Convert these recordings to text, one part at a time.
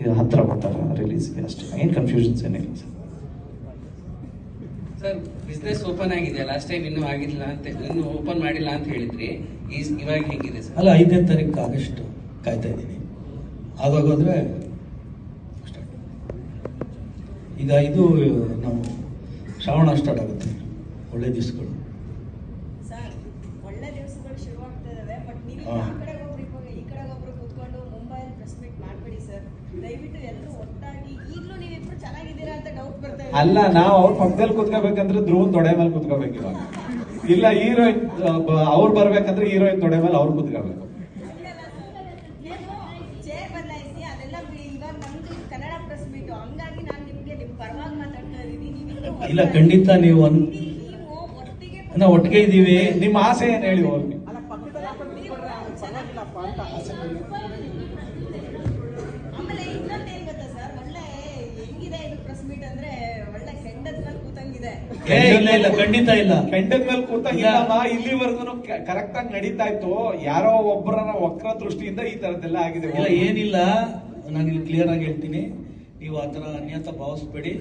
ಇದು ಹತ್ರ ಬರ್ತಾರೆ ರಿಲೀಸ್ಗೆ ಅಷ್ಟೇ. ಏನು ಕನ್ಫ್ಯೂಷನ್ಸ್ ಏನಿಲ್ಲ ಸರ್. ಸರ್ ಬಿಸ್ನೆಸ್ ಓಪನ್ ಆಗಿದೆ ಲಾಸ್ಟ್ ಟೈಮ್ ಇನ್ನೂ ಆಗಿಲ್ಲ ಅಂತ ಇನ್ನೂ ಓಪನ್ ಮಾಡಿಲ್ಲ ಅಂತ ಹೇಳಿದ್ರಿ. ಈ ಇವಾಗ ಹೆಂಗಿದೆ ಸರ್? ಅಲ್ಲ ಐದನೇ ತಾರೀಕು ಆಗಸ್ಟ್ ಕಾಯ್ತಾ ಇದ್ದೀನಿ. ಆಗೋಗೋದ್ರೆ start. ಈಗ ಇದು ನಾವು ಶ್ರಾವಣ ಸ್ಟಾರ್ಟ್ ಆಗುತ್ತೆ. ಒಳ್ಳೆ ದಿವಸಗಳು. ಅಲ್ಲ ನಾವು ಅವ್ರ ಪಕ್ಕದಲ್ಲಿ ಕುತ್ಕೋಬೇಕಂದ್ರೆ ಧ್ರುವನ್ ತೊಡೆ ಮೇಲೆ ಕುತ್ಕೋಬೇಕು ಇವಾಗ. ಇಲ್ಲ ಹೀರೋಯಿನ್ ಅವ್ರು ಬರ್ಬೇಕಂದ್ರೆ ಹೀರೋಯಿನ್ ತೊಡೆ ಮೇಲೆ ಅವ್ರು ಕುತ್ಕೋಬೇಕು. ಇಲ್ಲ ಖಂಡಿತ ನೀವು ನಾವು ಒಟ್ಟಿಗೆ ಇದ್ದೀವಿ ನಿಮ್ಮ ಆಸೆ ಏನ್ ಹೇಳಿ ಅವ್ರಿಗೆ ಆಮೇಲೆ ಇನ್ನೊಂದು ಏನ್ ಗೊತ್ತಾ ಸರ್ ಒಳ್ಳೆ ಮೀಟ್ ಅಂದ್ರೆ ಒಳ್ಳೆ ಕೆಂಡದ ಮೇಲೆ ಕೂತಂಗಿದೆ. ಏ, ಇಲ್ಲ ಇಲ್ಲ ಖಂಡಿತ ಇಲ್ಲ. ಕೆಂಡದ ಮೇಲೆ ಕೂತಾಗಿಲ್ಲಮ್ಮ ಇಲ್ಲಿವರೆಗೂ ಕರೆಕ್ಟ್ ಆಗಿ ನಡೀತಾ ಇತ್ತು ಯಾರೋ ಒಬ್ಬರ ವಕ್ರ ದೃಷ್ಟಿಯಿಂದ ಈ ತರದ್ದೆಲ್ಲ ಆಗಿದೆ. ಇಲ್ಲ ಏನಿಲ್ಲ. ನಾನು ಇಲ್ಲಿ ಕ್ಲಿಯರ್ ಆಗಿ ಹೇಳ್ತೀನಿ. ನೀವು ಆ ಥರ ಅನ್ಯತ ಭಾವಿಸ್ಬೇಡಿ.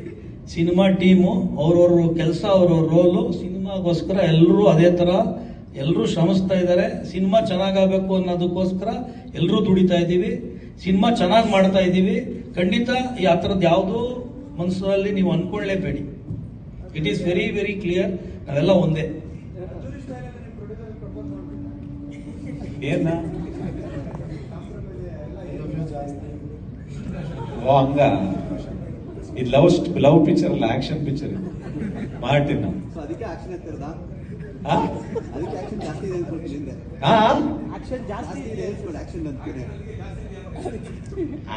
ಸಿನಿಮಾ ಟೀಮು ಅವ್ರವ್ರ ಕೆಲಸ ಅವ್ರವ್ರ ರೋಲು ಸಿನಿಮಾಗೋಸ್ಕರ ಎಲ್ಲರೂ ಅದೇ ಥರ ಎಲ್ಲರೂ ಶ್ರಮಿಸ್ತಾ ಇದ್ದಾರೆ. ಸಿನಿಮಾ ಚೆನ್ನಾಗಬೇಕು ಅನ್ನೋದಕ್ಕೋಸ್ಕರ ಎಲ್ಲರೂ ದುಡಿತಾ ಇದ್ದೀವಿ. ಸಿನಿಮಾ ಚೆನ್ನಾಗಿ ಮಾಡ್ತಾ ಇದ್ದೀವಿ. ಖಂಡಿತ ಈ ಆ ಥರದ್ದು ಯಾವುದೂ ಮನಸ್ಸಲ್ಲಿ ನೀವು ಅನ್ಕೊಳ್ಳೇಬೇಡಿ. It is very very clear ಅದೆಲ್ಲ ಒಂದೇ. ಏನ? ಓ ಹಂಗ. ಇದು ಲವ್ ಲವ್ ಪಿಕ್ಚರ್ ಅಲ್ಲ ಆಕ್ಷನ್ ಪಿಕ್ಚರ್ ಇದು. ಸೊ ಅದಕ್ಕೆ ಆಕ್ಷನ್ ಎತ್ತಿರದ? ಆ? ಅದಕ್ಕೆ ಆಕ್ಷನ್ ಜಾಸ್ತಿ ಇದೆ ಅನ್ಕೊಳ್ತೀನಿ ಹಿಂದೆ ಆ?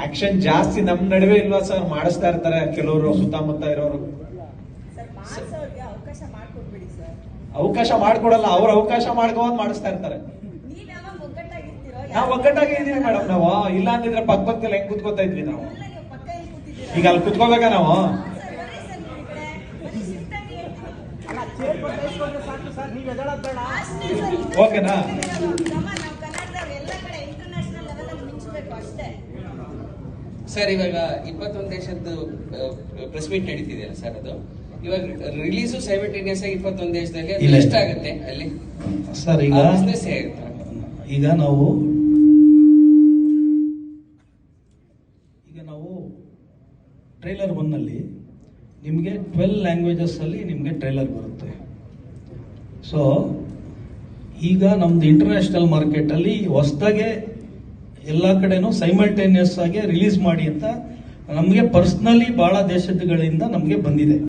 ಆಕ್ಷನ್ ಜಾಸ್ತಿ ನಮ್ ನಡುವೆ ಇಲ್ವಾ ಸರ್ ಮಾಡಿಸ್ತಾ ಇರ್ತಾರೆ ಕೆಲವರು ಸುತ್ತಮುತ್ತ ಇರೋರು. ಅವಕಾಶ ಮಾಡ್ಕೊಡ್ಬೇಡಿ ಸರ್ ಅವಕಾಶ ಮಾಡ್ಕೊಡಲ್ಲ ಅವ್ರ ಅವಕಾಶ ಮಾಡ್ಕೊಂಡ್ ಮಾಡಿಸ್ತಾ ಇರ್ತಾರೆ. ನಾವ್ ಒಗ್ಗಟ್ಟಾಗಿ ಇದೀವಿ ಮೇಡಮ್ ನಾವು. ಇಲ್ಲ ಅಂದಿದ್ರೆ ಪಕ್ಕ ಪಕ್ಕದಲ್ಲಿ ಹೆಂಗ್ ಕುತ್ಕೋತಾ ಇದ್ವಿ ನಾವು? ಈಗ ಅಲ್ಲಿ ಕುತ್ಕೋಬೇಕಾ ನಾವು? ಸರ್ ಬರ್ರಿ ಸರ್ ನೀವು ಈ ಕಡೆ ಬನ್ನಿ ಶಿಫ್ಟ್ ಆಗಿ ಅಷ್ಟೇ ಸರ್ ಇದು ಓಕೆನಾ? ನಮ್ಮ ನಾವು ಕನ್ನಡದವ್ರು ಎಲ್ಲ ಕಡೆ ಇಂಟರ್ನ್ಯಾಷನಲ್ ಲೆವೆಲ್ ಅಲ್ಲಿ ಮಿಂಚಬೇಕು ಅಷ್ಟೇ ಸರ್ ಇವಾಗ ಇಪ್ಪತ್ತೊಂದು ದೇಶದ್ದು ಪ್ರೆಸ್ ಮೀಟ್ ನಡೀತಿದೆಯಲ್ಲ ಸರ್ ಅದು? ಇವಾಗ ರಿಲೀಸು ಸೈಮಲ್ಟೇನಿಯಸ್ ಆಗಿ ಇಪ್ಪತ್ತೊಂದು ದೇಶದಲ್ಲಿ ಲಿಸ್ಟ್ ಆಗುತ್ತೆ ಎಷ್ಟಾಗುತ್ತೆ ಅಲ್ಲಿ ಸರ್ ಈಗ ಬಿಸ್ನೆಸ್ ಈಗ ನಾವು ಈಗ ನಾವು ಟ್ರೈಲರ್ ಒನ್ನಲ್ಲಿ ನಿಮಗೆ ಟ್ವೆಲ್ ಲ್ಯಾಂಗ್ವೇಜಸ್ಸಲ್ಲಿ ನಿಮಗೆ ಟ್ರೈಲರ್ ಬರುತ್ತೆ. ಸೊ ಈಗ ನಮ್ದು ಇಂಟರ್ನ್ಯಾಷನಲ್ ಮಾರ್ಕೆಟಲ್ಲಿ ಹೊಸ್ದಾಗೆ ಎಲ್ಲ ಕಡೆನೂ ಸೈಮಲ್ಟೇನಿಯಸ್ ಆಗಿ ರಿಲೀಸ್ ಮಾಡಿ ಅಂತ ನಮಗೆ ಪರ್ಸ್ನಲಿ ಭಾಳ ದೇಶಗಳಿಂದ ನಮಗೆ ಬಂದಿದೆ.